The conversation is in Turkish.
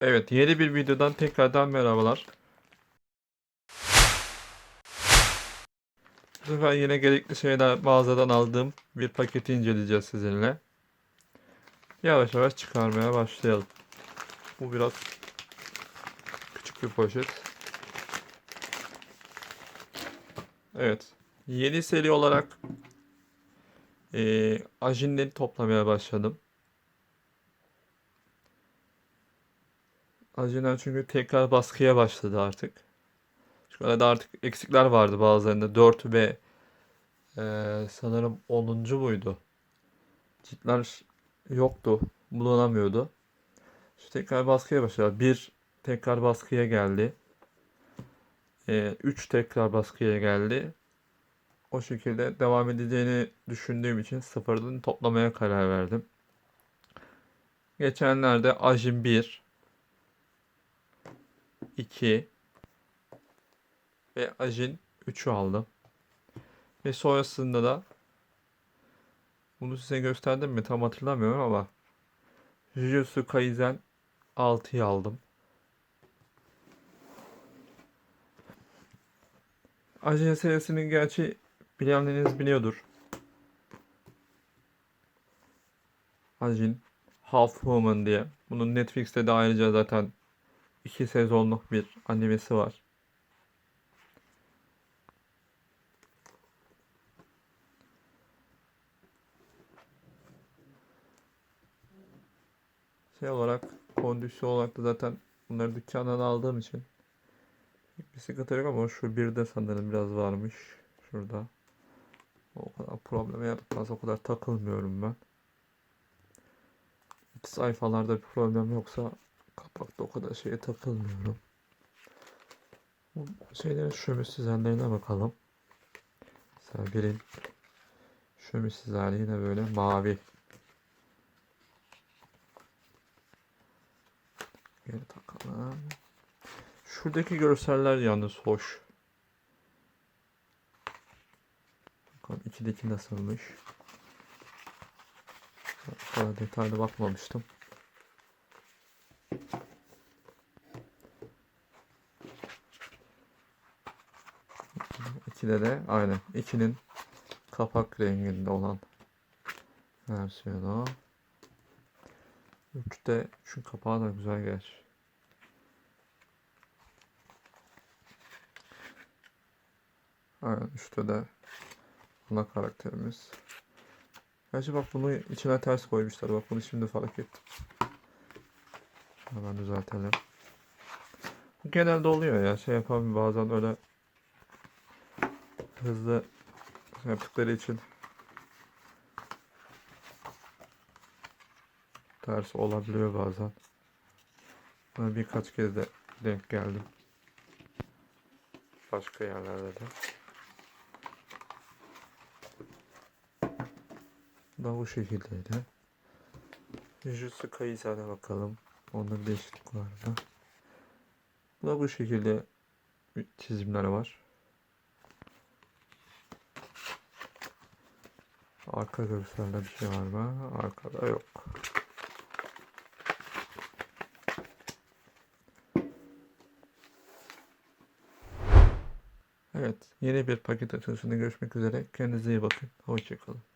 Evet, yeni bir videodan tekrardan merhabalar. Bu sefer yine gerekli şeyler mağazadan aldığım bir paketi inceleyeceğiz sizinle. Yavaş yavaş çıkarmaya başlayalım. Bu biraz küçük bir poşet. Evet, yeni seri olarak eee ajinleri toplamaya başladım. Ajinler çünkü tekrar baskıya başladı artık. Şu arada artık eksikler vardı bazılarında. 4 ve eee, sanırım 10. muydu? Ciltler yoktu. Bulunamıyordu. Şu tekrar baskıya başladı. 1 tekrar baskıya geldi. 3 tekrar baskıya geldi. O şekilde devam edeceğini düşündüğüm için sıfırdan toplamaya karar verdim. Geçenlerde Ajin 1, 2 ve Ajin 3'ü aldım. Ve sonrasında da bunu size gösterdim mi tam hatırlamıyorum ama Jujutsu Kaisen 6'yı aldım. Ajin serisinin gerçi bilenleriniz biliyordur. Ajin Half Woman diye. Bunun Netflix'te de ayrıca zaten iki sezonluk bir animesi var. Şey olarak, kondisyon olarak da zaten bunları dükkandan aldığım için bir sıkıntı yok ama şu bir de sanırım biraz varmış. Şurada. O kadar problem yaratmaz. O kadar takılmıyorum ben. İç sayfalarda bir problem yoksa kapakta o kadar şeye takılmıyorum. Bu şeylerin şömüsüz hallerine bakalım. Mesela birin şömüsüz hali yine böyle mavi. Geri takalım. Şuradaki görseller yalnız hoş. Bakalım içindeki nasılmış. Bu kadar detaylı bakmamıştım. İkide de aynen. İkinin kapak renginde olan versiyonu. Üçte şu kapağı da güzel gerçi. Aynen üstte de ana karakterimiz. Gerçi bak bunu içine ters koymuşlar. Bak bunu şimdi fark ettim. Hemen düzeltelim. Bu genelde oluyor ya. Şey yapalım bazen öyle hızlı yaptıkları için ters olabiliyor bazen. Buna birkaç kez de denk geldim. Başka yerlerde de. Da bu şekildeydi. Jujutsu Kaisen'e bakalım. Onda bir değişiklik var mı? Da bu şekilde çizimler var. Arka görselde bir şey var mı? Arkada yok. Evet, yeni bir paket açılışında görüşmek üzere. Kendinize iyi bakın. Hoşçakalın.